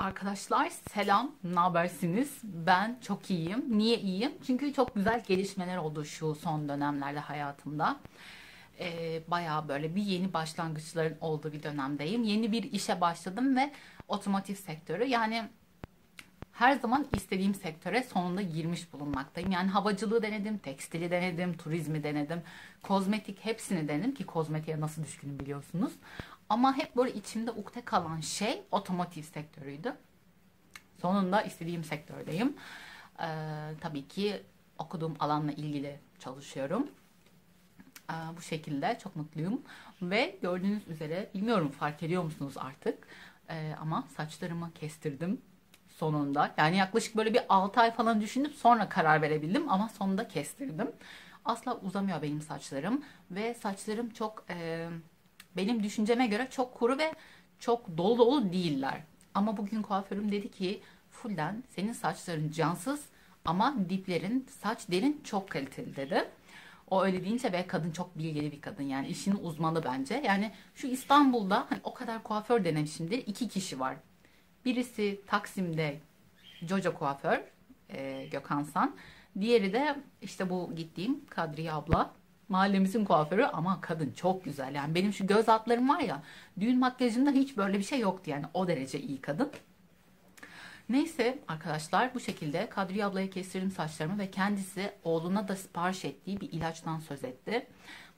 Arkadaşlar selam, ne habersiniz? Ben çok iyiyim. Niye iyiyim? Çünkü çok güzel gelişmeler oldu şu son dönemlerde hayatımda. Ee, bayağı böyle bir yeni başlangıçların olduğu bir dönemdeyim. Yeni bir işe başladım ve otomotiv sektörü yani her zaman istediğim sektöre sonunda girmiş bulunmaktayım. Yani havacılığı denedim, tekstili denedim, turizmi denedim, kozmetik hepsini denedim ki kozmetiğe nasıl düşkünüm biliyorsunuz. Ama hep böyle içimde ukde kalan şey otomotiv sektörüydü. Sonunda istediğim sektördeyim. Ee, tabii ki okuduğum alanla ilgili çalışıyorum. Ee, bu şekilde çok mutluyum. Ve gördüğünüz üzere bilmiyorum fark ediyor musunuz artık. Ee, ama saçlarımı kestirdim sonunda. Yani yaklaşık böyle bir 6 ay falan düşündüm sonra karar verebildim ama sonunda kestirdim. Asla uzamıyor benim saçlarım ve saçlarım çok e, benim düşünceme göre çok kuru ve çok dolu dolu değiller. Ama bugün kuaförüm dedi ki Fulden senin saçların cansız ama diplerin saç derin çok kaliteli dedi. O öyle deyince ve kadın çok bilgili bir kadın yani işin uzmanı bence. Yani şu İstanbul'da hani o kadar kuaför denemişimdir. iki kişi var. Birisi Taksim'de Jojo kuaför e, Gökhan San. Diğeri de işte bu gittiğim Kadriye abla. Mahallemizin kuaförü ama kadın çok güzel. Yani benim şu göz altlarım var ya düğün makyajında hiç böyle bir şey yoktu yani o derece iyi kadın. Neyse arkadaşlar bu şekilde Kadriye ablaya kestirdim saçlarımı ve kendisi oğluna da sipariş ettiği bir ilaçtan söz etti.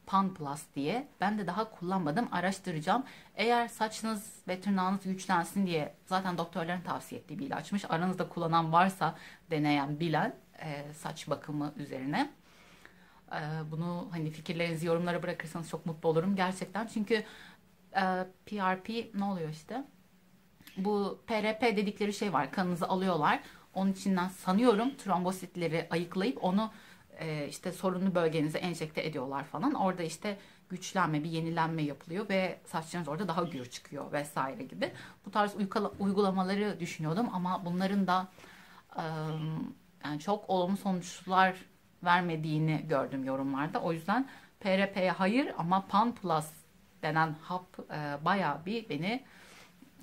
Pan Plus diye. Ben de daha kullanmadım. Araştıracağım. Eğer saçınız ve tırnağınız güçlensin diye zaten doktorların tavsiye ettiği bir ilaçmış. Aranızda kullanan varsa deneyen, bilen e, saç bakımı üzerine. E, bunu hani fikirlerinizi yorumlara bırakırsanız çok mutlu olurum. Gerçekten çünkü e, PRP ne oluyor işte? Bu PRP dedikleri şey var. Kanınızı alıyorlar. Onun içinden sanıyorum trombositleri ayıklayıp onu e, işte sorunlu bölgenize enjekte ediyorlar falan. Orada işte güçlenme, bir yenilenme yapılıyor ve saçlarınız orada daha gür çıkıyor vesaire gibi. Bu tarz uygulamaları düşünüyordum ama bunların da e, yani çok olumlu sonuçlar vermediğini gördüm yorumlarda. O yüzden PRP'ye hayır ama Pan Plus denen hap e, bayağı bir beni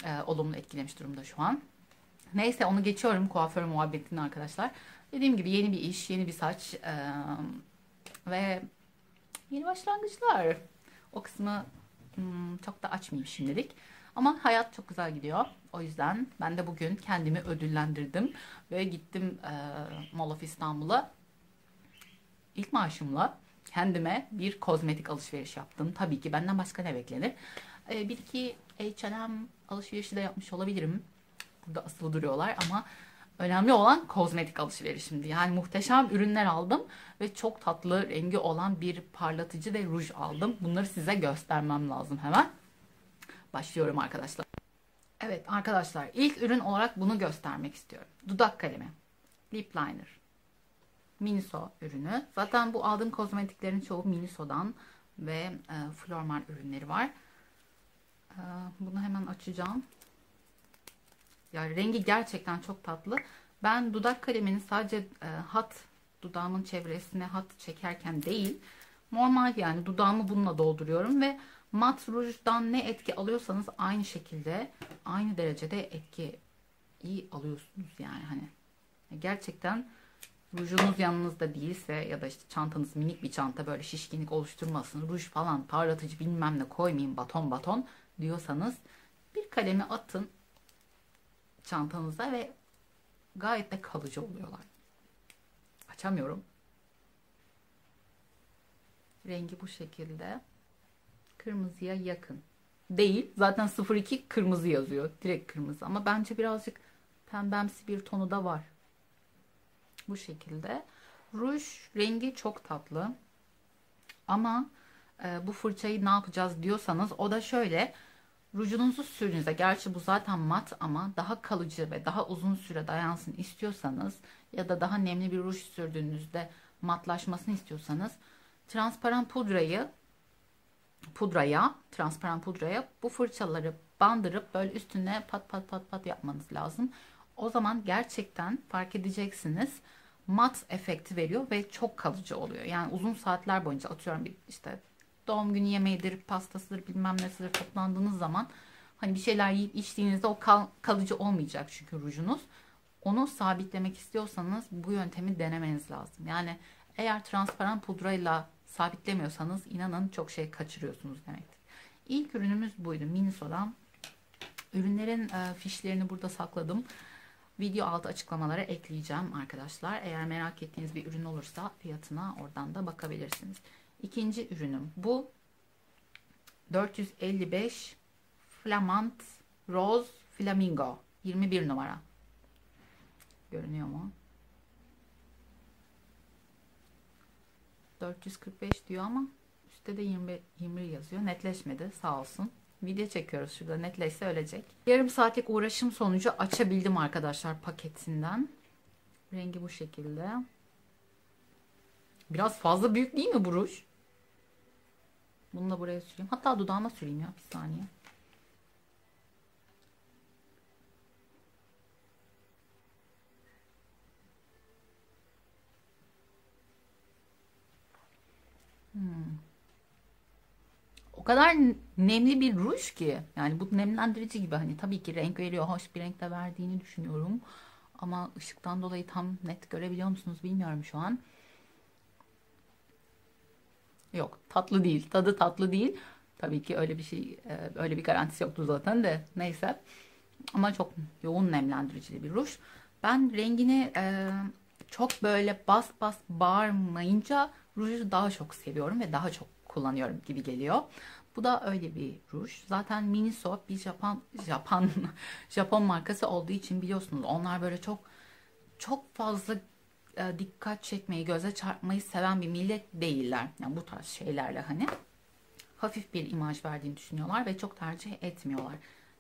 e, olumlu etkilemiş durumda şu an. Neyse onu geçiyorum kuaför muhabbetini arkadaşlar. Dediğim gibi yeni bir iş, yeni bir saç e, ve yeni başlangıçlar. O kısmı hmm, çok da açmayayım şimdilik. Ama hayat çok güzel gidiyor. O yüzden ben de bugün kendimi ödüllendirdim ve gittim e, Mall of İstanbul'a. İlk maaşımla kendime bir kozmetik alışveriş yaptım. Tabii ki benden başka ne beklenir? E, bir iki H&M alışverişi de yapmış olabilirim. Burada asılı duruyorlar ama önemli olan kozmetik alışverişimdi. Yani muhteşem ürünler aldım ve çok tatlı rengi olan bir parlatıcı ve ruj aldım. Bunları size göstermem lazım hemen. Başlıyorum arkadaşlar. Evet arkadaşlar ilk ürün olarak bunu göstermek istiyorum. Dudak kalemi. Lip liner. Miniso ürünü. Zaten bu aldığım kozmetiklerin çoğu Miniso'dan ve e, Flormar ürünleri var. E, bunu hemen açacağım. Yani rengi gerçekten çok tatlı. Ben dudak kalemini sadece e, hat dudağımın çevresine hat çekerken değil normal yani dudağımı bununla dolduruyorum ve mat rujdan ne etki alıyorsanız aynı şekilde aynı derecede etki iyi alıyorsunuz yani hani gerçekten rujunuz yanınızda değilse ya da işte çantanız minik bir çanta böyle şişkinlik oluşturmasın ruj falan parlatıcı bilmem ne koymayayım baton baton diyorsanız bir kalemi atın çantanıza ve gayet de kalıcı oluyorlar. Açamıyorum. Rengi bu şekilde. Kırmızıya yakın. Değil. Zaten 02 kırmızı yazıyor. Direkt kırmızı. Ama bence birazcık pembemsi bir tonu da var. Bu şekilde. Ruj rengi çok tatlı. Ama e, bu fırçayı ne yapacağız diyorsanız o da şöyle Rujunuzu sürdüğünüzde gerçi bu zaten mat ama daha kalıcı ve daha uzun süre dayansın istiyorsanız ya da daha nemli bir ruj sürdüğünüzde matlaşmasını istiyorsanız transparan pudrayı pudraya, transparan pudraya bu fırçaları bandırıp böyle üstüne pat pat pat pat yapmanız lazım. O zaman gerçekten fark edeceksiniz mat efekti veriyor ve çok kalıcı oluyor. Yani uzun saatler boyunca atıyorum bir işte doğum günü yemeğidir, pastasıdır, bilmem nesidir toplandığınız zaman Hani bir şeyler yiyip içtiğinizde o kal, kalıcı olmayacak çünkü rujunuz. Onu sabitlemek istiyorsanız bu yöntemi denemeniz lazım. Yani eğer transparan pudrayla sabitlemiyorsanız inanın çok şey kaçırıyorsunuz demektir. İlk ürünümüz buydu Miniso'dan. Ürünlerin e, fişlerini burada sakladım. Video altı açıklamalara ekleyeceğim arkadaşlar. Eğer merak ettiğiniz bir ürün olursa fiyatına oradan da bakabilirsiniz. İkinci ürünüm bu 455 Flamant Rose Flamingo 21 numara. Görünüyor mu? 445 diyor ama üstte de 20, 21 yazıyor. Netleşmedi sağ olsun. Video çekiyoruz şurada netleşse ölecek. Yarım saatlik uğraşım sonucu açabildim arkadaşlar paketinden. Rengi bu şekilde. Biraz fazla büyük değil mi bu ruj? Bunu da buraya süreyim. Hatta dudağıma süreyim ya bir saniye. Hmm. Kadar nemli bir ruj ki. Yani bu nemlendirici gibi hani tabii ki renk veriyor. Hoş bir renkte verdiğini düşünüyorum. Ama ışıktan dolayı tam net görebiliyor musunuz bilmiyorum şu an. Yok tatlı değil. Tadı tatlı değil. Tabii ki öyle bir şey e, öyle bir garantisi yoktu zaten de neyse. Ama çok yoğun nemlendiricili bir ruj. Ben rengini e, çok böyle bas bas bağırmayınca ruju daha çok seviyorum ve daha çok kullanıyorum gibi geliyor. Bu da öyle bir ruj. Zaten Miniso bir Japon Japon Japon markası olduğu için biliyorsunuz onlar böyle çok çok fazla e, dikkat çekmeyi, göze çarpmayı seven bir millet değiller. Yani bu tarz şeylerle hani hafif bir imaj verdiğini düşünüyorlar ve çok tercih etmiyorlar.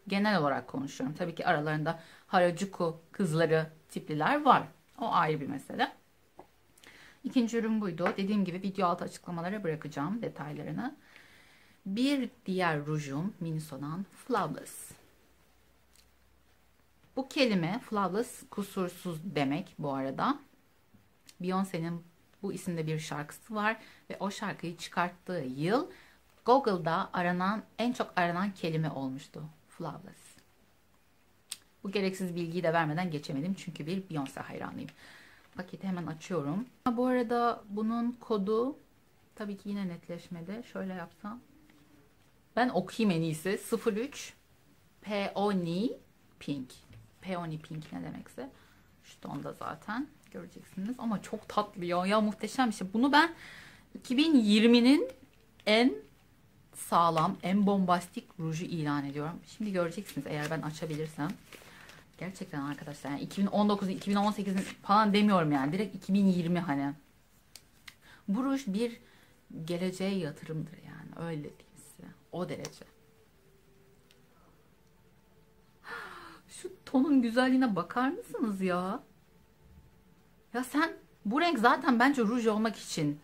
Genel olarak konuşuyorum. Tabii ki aralarında Harajuku kızları tipliler var. O ayrı bir mesele. İkinci ürün buydu. Dediğim gibi video altı açıklamalara bırakacağım detaylarını. Bir diğer rujum Miniso'dan Flawless. Bu kelime flawless kusursuz demek bu arada. Beyoncé'nin bu isimde bir şarkısı var ve o şarkıyı çıkarttığı yıl Google'da aranan en çok aranan kelime olmuştu. Flawless. Bu gereksiz bilgiyi de vermeden geçemedim çünkü bir Beyoncé hayranıyım. Paketi hemen açıyorum. Bu arada bunun kodu tabii ki yine netleşmedi. Şöyle yapsam. Ben okuyayım en iyisi. 03 Peony Pink. Peony Pink ne demekse. Şu tonda zaten göreceksiniz. Ama çok tatlı ya. Ya muhteşem bir şey. Bunu ben 2020'nin en sağlam, en bombastik ruju ilan ediyorum. Şimdi göreceksiniz eğer ben açabilirsem. Gerçekten arkadaşlar yani 2019 2018'in falan demiyorum yani. Direkt 2020 hani. Bu ruj bir geleceğe yatırımdır yani. Öyle size. O derece. Şu tonun güzelliğine bakar mısınız ya? Ya sen bu renk zaten bence ruj olmak için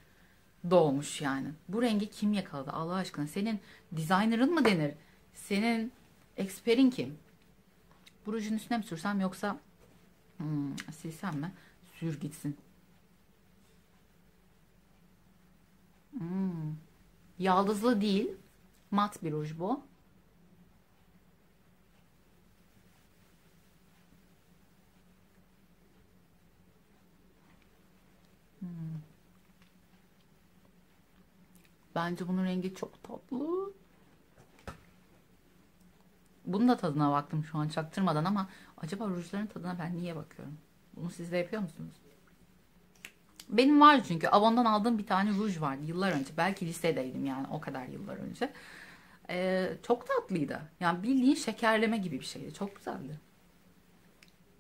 doğmuş yani. Bu rengi kim yakaladı Allah aşkına? Senin designer'ın mı denir? Senin eksperin kim? Bu rujun üstüne mi sürsem yoksa hmm, silsem mi? Sür gitsin. Hmm. Yaldızlı değil. Mat bir ruj bu. Hmm. Bence bunun rengi çok tatlı. Bunun da tadına baktım şu an çaktırmadan ama acaba rujların tadına ben niye bakıyorum? Bunu siz de yapıyor musunuz? Benim var çünkü Avon'dan aldığım bir tane ruj vardı yıllar önce. Belki lisedeydim yani o kadar yıllar önce. Ee, çok tatlıydı. Yani bildiğin şekerleme gibi bir şeydi. Çok güzeldi.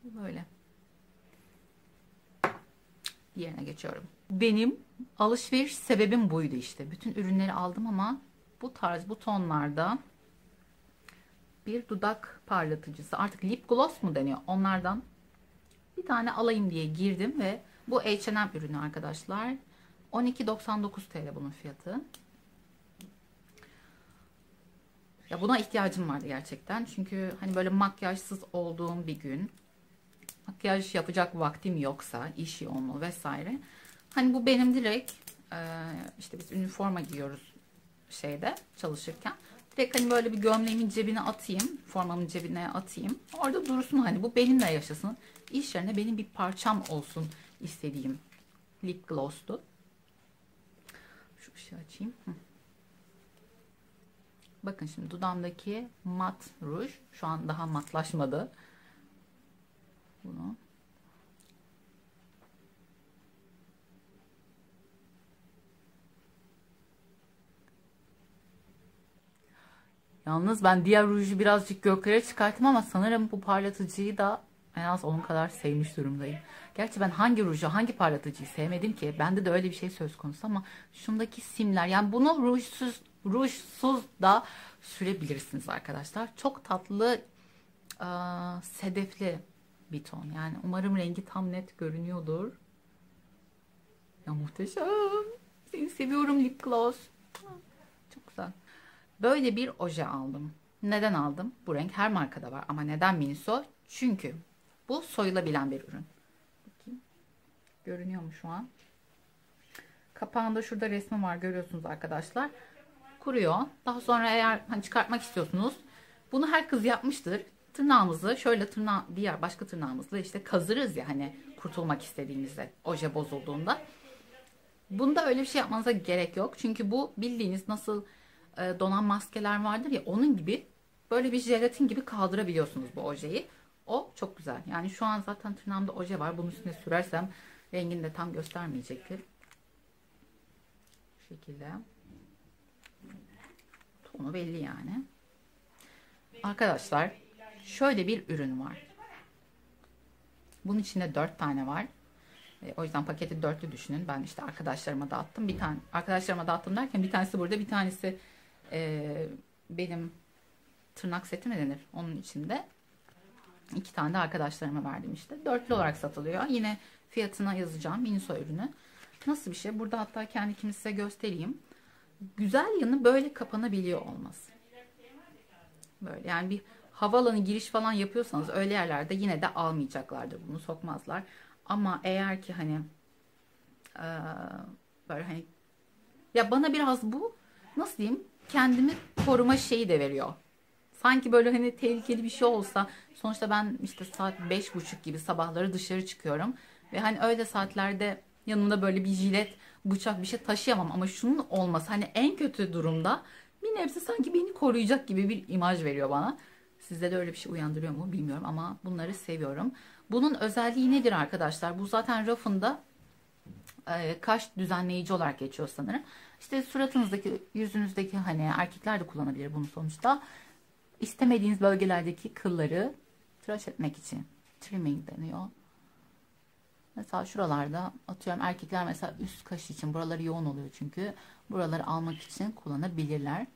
Böyle. Diğerine geçiyorum. Benim alışveriş sebebim buydu işte. Bütün ürünleri aldım ama bu tarz bu tonlarda bir dudak parlatıcısı. Artık lip gloss mu deniyor? Onlardan bir tane alayım diye girdim ve bu H&M ürünü arkadaşlar. 12.99 TL bunun fiyatı. Ya buna ihtiyacım vardı gerçekten. Çünkü hani böyle makyajsız olduğum bir gün makyaj yapacak vaktim yoksa iş yoğunluğu vesaire. Hani bu benim direkt işte biz üniforma giyiyoruz şeyde çalışırken Direkt hani böyle bir gömleğimin cebine atayım. Formamın cebine atayım. Orada dursun hani bu benimle yaşasın. İş yerine benim bir parçam olsun istediğim lip gloss'tu. Şu ışığı açayım. Hı. Bakın şimdi dudağımdaki mat ruj. Şu an daha matlaşmadı. Bunu Yalnız ben diğer ruju birazcık göklere çıkarttım ama sanırım bu parlatıcıyı da en az onun kadar sevmiş durumdayım. Gerçi ben hangi ruju, hangi parlatıcıyı sevmedim ki? Bende de öyle bir şey söz konusu ama şundaki simler yani bunu rujsuz, rujsuz da sürebilirsiniz arkadaşlar. Çok tatlı, e, sedefli bir ton. Yani umarım rengi tam net görünüyordur. Ya muhteşem. Seni seviyorum lip gloss. Çok güzel. Böyle bir oje aldım. Neden aldım? Bu renk her markada var ama neden Miniso? Çünkü bu soyulabilen bir ürün. Bakayım. Görünüyor mu şu an? Kapağında şurada resmi var görüyorsunuz arkadaşlar. Kuruyor. Daha sonra eğer hani çıkartmak istiyorsunuz bunu her kız yapmıştır. Tırnağımızı şöyle tırnağı diğer başka tırnağımızla işte kazırız ya hani kurtulmak istediğimizde oje bozulduğunda. Bunda öyle bir şey yapmanıza gerek yok. Çünkü bu bildiğiniz nasıl e, donan maskeler vardır ya onun gibi böyle bir jelatin gibi kaldırabiliyorsunuz bu ojeyi. O çok güzel. Yani şu an zaten tırnağımda oje var. Bunun üstüne sürersem rengini de tam göstermeyecektir. Bu şekilde. Tonu belli yani. Arkadaşlar şöyle bir ürün var. Bunun içinde 4 tane var. E, o yüzden paketi dörtlü düşünün. Ben işte arkadaşlarıma dağıttım. Bir tane arkadaşlarıma dağıttım derken bir tanesi burada, bir tanesi e, benim tırnak seti mi denir? Onun içinde iki tane de arkadaşlarıma verdim işte. Dörtlü olarak satılıyor. Yine fiyatına yazacağım. Miniso ürünü. Nasıl bir şey? Burada hatta kendi kimi size göstereyim. Güzel yanı böyle kapanabiliyor olması. Böyle yani bir havalanı giriş falan yapıyorsanız öyle yerlerde yine de almayacaklardır bunu sokmazlar. Ama eğer ki hani e, böyle hani ya bana biraz bu nasıl diyeyim kendimi koruma şeyi de veriyor. Sanki böyle hani tehlikeli bir şey olsa sonuçta ben işte saat beş buçuk gibi sabahları dışarı çıkıyorum ve hani öyle saatlerde yanımda böyle bir jilet bıçak bir şey taşıyamam ama şunun olması hani en kötü durumda bir nebze sanki beni koruyacak gibi bir imaj veriyor bana. Sizde de öyle bir şey uyandırıyor mu bilmiyorum ama bunları seviyorum. Bunun özelliği nedir arkadaşlar? Bu zaten rafında e, kaş düzenleyici olarak geçiyor sanırım. İşte suratınızdaki, yüzünüzdeki hani erkekler de kullanabilir bunu sonuçta. İstemediğiniz bölgelerdeki kılları tıraş etmek için trimming deniyor. Mesela şuralarda atıyorum erkekler mesela üst kaş için buraları yoğun oluyor çünkü buraları almak için kullanabilirler.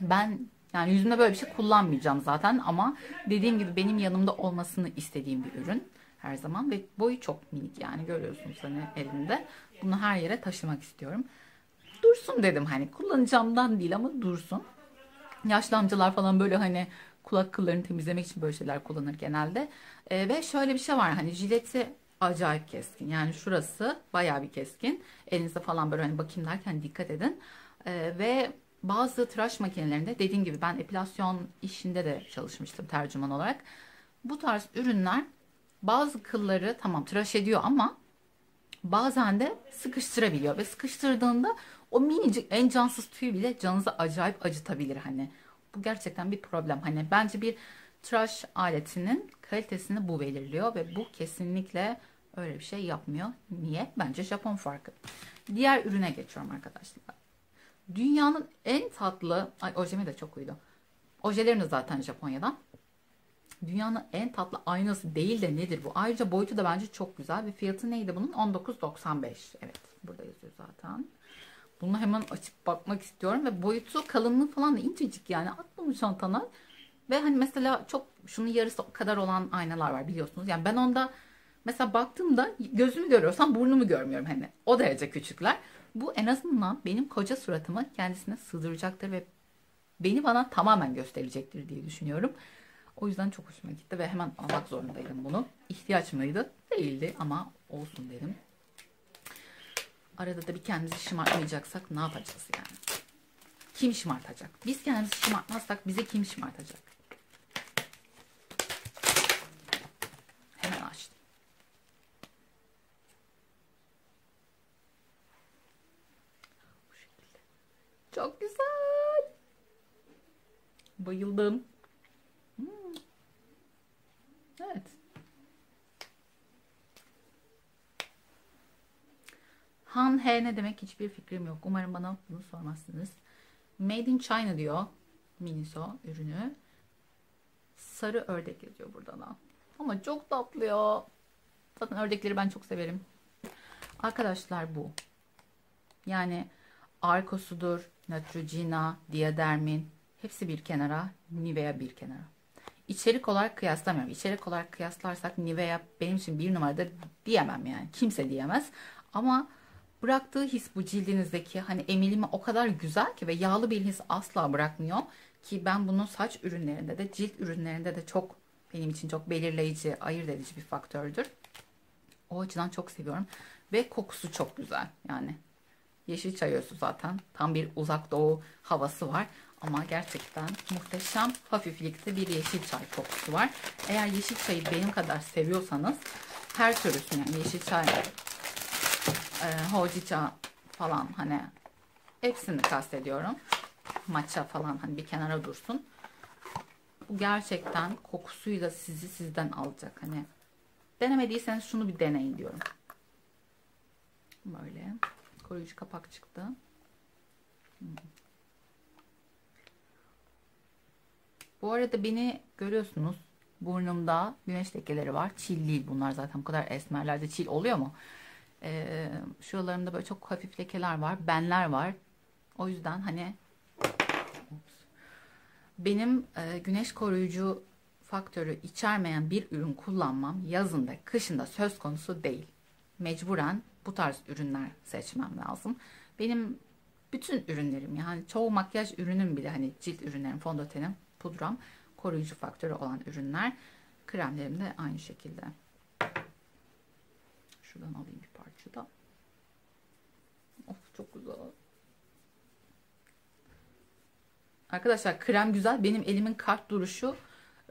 Ben yani yüzümde böyle bir şey kullanmayacağım zaten ama dediğim gibi benim yanımda olmasını istediğim bir ürün her zaman ve boyu çok minik yani görüyorsunuz hani elinde. Bunu her yere taşımak istiyorum. Dursun dedim hani kullanacağımdan değil ama dursun. Yaşlı amcalar falan böyle hani kulak kıllarını temizlemek için böyle şeyler kullanır genelde. E, ve şöyle bir şey var hani jileti acayip keskin. Yani şurası bayağı bir keskin. Elinizde falan böyle hani bakayım derken dikkat edin. E, ve bazı tıraş makinelerinde dediğim gibi ben epilasyon işinde de çalışmıştım tercüman olarak. Bu tarz ürünler bazı kılları tamam tıraş ediyor ama bazen de sıkıştırabiliyor ve sıkıştırdığında o minicik en cansız tüy bile canınızı acayip acıtabilir hani. Bu gerçekten bir problem. Hani bence bir tıraş aletinin kalitesini bu belirliyor ve bu kesinlikle öyle bir şey yapmıyor. Niye? Bence Japon farkı. Diğer ürüne geçiyorum arkadaşlar. Dünyanın en tatlı, ay ojemi de çok uydu. Ojelerim de zaten Japonya'dan. Dünyanın en tatlı aynası değil de nedir bu? Ayrıca boyutu da bence çok güzel. Ve fiyatı neydi bunun? 19.95. Evet burada yazıyor zaten. Bunu hemen açıp bakmak istiyorum. Ve boyutu kalınlığı falan da incecik yani. At bunu çantana. Ve hani mesela çok şunun yarısı kadar olan aynalar var biliyorsunuz. Yani ben onda mesela baktığımda gözümü görüyorsam burnumu görmüyorum hani. O derece küçükler. Bu en azından benim koca suratımı kendisine sığdıracaktır ve beni bana tamamen gösterecektir diye düşünüyorum. O yüzden çok hoşuma gitti ve hemen almak zorundaydım bunu. İhtiyaç mıydı? Değildi ama olsun dedim. Arada da bir kendimizi şımartmayacaksak ne yapacağız yani? kim şımartacak? Biz kendimizi şımartmazsak bizi kim şımartacak? Hemen açtım. Bu şekilde. Çok güzel. Bayıldım. Hmm. Evet. Han He ne demek hiçbir fikrim yok. Umarım bana bunu sormazsınız. Made in China diyor. Miniso ürünü. Sarı ördek yazıyor burada da. Ama çok tatlı ya. Zaten ördekleri ben çok severim. Arkadaşlar bu. Yani Arkosu'dur, Neutrogena, Diadermin hepsi bir kenara, Nivea bir kenara. İçerik olarak kıyaslamıyorum. İçerik olarak kıyaslarsak Nivea benim için bir numarada diyemem yani. Kimse diyemez. Ama bıraktığı his bu cildinizdeki hani emilimi o kadar güzel ki ve yağlı bir his asla bırakmıyor ki ben bunu saç ürünlerinde de cilt ürünlerinde de çok benim için çok belirleyici, ayırt edici bir faktördür. O açıdan çok seviyorum ve kokusu çok güzel yani. Yeşil çay özü zaten tam bir uzak doğu havası var ama gerçekten muhteşem hafiflikte bir yeşil çay kokusu var. Eğer yeşil çayı benim kadar seviyorsanız her türlüsünü yani yeşil çay e, hojicha falan hani hepsini kastediyorum. Matcha falan hani bir kenara dursun. Bu gerçekten kokusuyla sizi sizden alacak. Hani denemediyseniz şunu bir deneyin diyorum. Böyle koruyucu kapak çıktı. Hmm. Bu arada beni görüyorsunuz. Burnumda güneş lekeleri var. Çil değil bunlar zaten. Bu kadar esmerlerde çil oluyor mu? Ee, şuralarımda böyle çok hafif lekeler var. Benler var. O yüzden hani benim e, güneş koruyucu faktörü içermeyen bir ürün kullanmam yazında, kışında söz konusu değil. Mecburen bu tarz ürünler seçmem lazım. Benim bütün ürünlerim yani çoğu makyaj ürünüm bile hani cilt ürünlerim, fondötenim, pudram koruyucu faktörü olan ürünler. Kremlerim de aynı şekilde. Şuradan alayım bir parça da. Of çok güzel. Arkadaşlar krem güzel. Benim elimin kart duruşu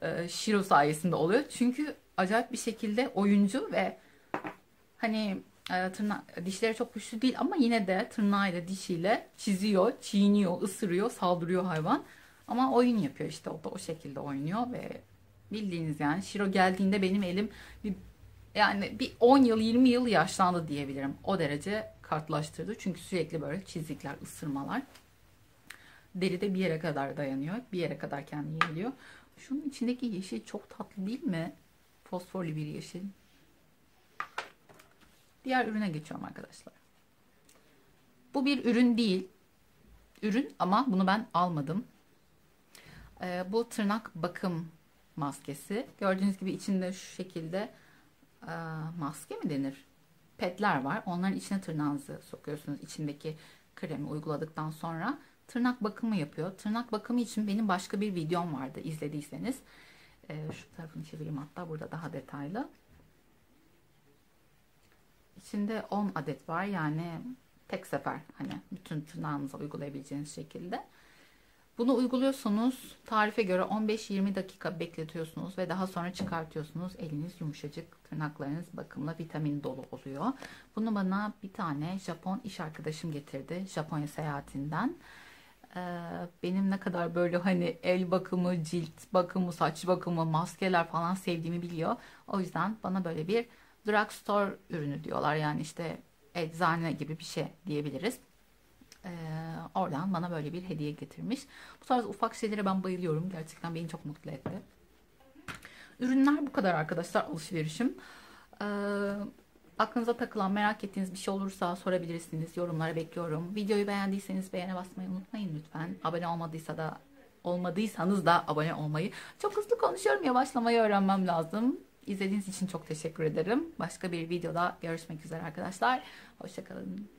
e, Shiro sayesinde oluyor. Çünkü acayip bir şekilde oyuncu ve hani e, tırna dişleri çok güçlü değil ama yine de tırnağıyla dişiyle çiziyor, çiğniyor, ısırıyor, saldırıyor hayvan. Ama oyun yapıyor işte o da o şekilde oynuyor ve bildiğiniz yani Shiro geldiğinde benim elim bir yani bir 10 yıl 20 yıl yaşlandı diyebilirim. O derece kartlaştırdı. Çünkü sürekli böyle çizikler, ısırmalar. Deri de bir yere kadar dayanıyor. Bir yere kadar kendini yeniliyor. Şunun içindeki yeşil çok tatlı değil mi? Fosforlu bir yeşil. Diğer ürüne geçiyorum arkadaşlar. Bu bir ürün değil. Ürün ama bunu ben almadım. Ee, bu tırnak bakım maskesi. Gördüğünüz gibi içinde şu şekilde e, maske mi denir? Petler var. Onların içine tırnağınızı sokuyorsunuz. İçindeki kremi uyguladıktan sonra tırnak bakımı yapıyor. Tırnak bakımı için benim başka bir videom vardı izlediyseniz. E, şu tarafını çevireyim hatta burada daha detaylı. İçinde 10 adet var yani tek sefer hani bütün tırnağınıza uygulayabileceğiniz şekilde. Bunu uyguluyorsunuz. Tarife göre 15-20 dakika bekletiyorsunuz ve daha sonra çıkartıyorsunuz. Eliniz yumuşacık, tırnaklarınız bakımla vitamin dolu oluyor. Bunu bana bir tane Japon iş arkadaşım getirdi. Japonya seyahatinden. Ee, benim ne kadar böyle hani el bakımı, cilt bakımı, saç bakımı, maskeler falan sevdiğimi biliyor. O yüzden bana böyle bir drugstore ürünü diyorlar. Yani işte eczane gibi bir şey diyebiliriz. Ee, oradan bana böyle bir hediye getirmiş. Bu tarz ufak şeylere ben bayılıyorum. Gerçekten beni çok mutlu etti. Ürünler bu kadar arkadaşlar alışverişim. Ee, aklınıza takılan merak ettiğiniz bir şey olursa sorabilirsiniz. Yorumlara bekliyorum. Videoyu beğendiyseniz beğene basmayı unutmayın lütfen. Abone olmadıysa da olmadıysanız da abone olmayı. Çok hızlı konuşuyorum. Yavaşlamayı öğrenmem lazım. İzlediğiniz için çok teşekkür ederim. Başka bir videoda görüşmek üzere arkadaşlar. Hoşçakalın.